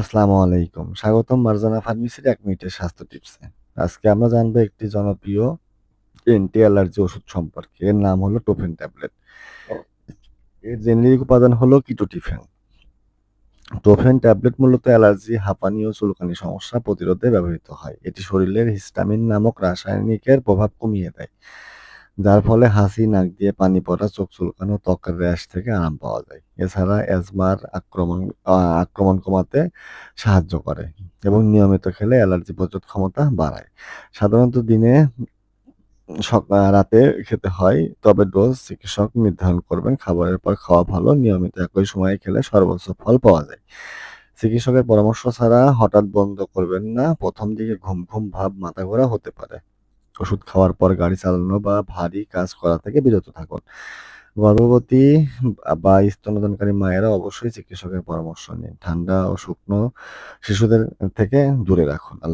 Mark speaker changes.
Speaker 1: আসসালামু আলাইকুম। স্বাগতম মারজানা ফার্মেসির এক মিনিটের স্বাস্থ্য টিপসে। আজকে আমরা জানব একটি জনপ্রিয় এন্টি অ্যালার্জি ওষুধ সম্পর্কে। এর নাম হলো টোফেন ট্যাবলেট। এর জেনেরিক উপাদান হলো কিটোটিফেন। টোফেন ট্যাবলেট মূলত অ্যালার্জি, হাঁপানি ও চুলকানি সমস্যা প্রতিরোধে ব্যবহৃত হয়। এটি শরীরের হিস্টামিন নামক রাসায়নিকের প্রভাব কমিয়ে দেয়, যার ফলে হাসি নাক দিয়ে পানি পড়া, চোখ চুলকানো, ত্বকের র্যাশ থেকে আরাম পাওয়া যায়। এছাড়া অ্যাজমার আক্রমণ আক্রমণ কমাতে সাহায্য করে এবং নিয়মিত খেলে অ্যালার্জি প্রতিরোধ ক্ষমতা বাড়ায়। সাধারণত দিনে সকা রাতে খেতে হয়, তবে ডোজ চিকিৎসক নির্ধারণ করবেন। খাবারের পর খাওয়া ভালো। নিয়মিত একই সময়ে খেলে সর্বোচ্চ ফল পাওয়া যায়। চিকিৎসকের পরামর্শ ছাড়া হঠাৎ বন্ধ করবেন না। প্রথম দিকে ঘুম, ঘুম ভাব, মাথা ঘোরা হতে পারে। ওষুধ খাওয়ার পর গাড়ি চালানো বা ভারী কাজ করা থেকে বিরত থাকুন। গর্ভবতী বা স্তনদানকারী মায়েরা অবশ্যই চিকিৎসকের পরামর্শ নিন। ঠান্ডা ও শুকনো শিশুদের থেকে দূরে রাখুন। আল্লাহ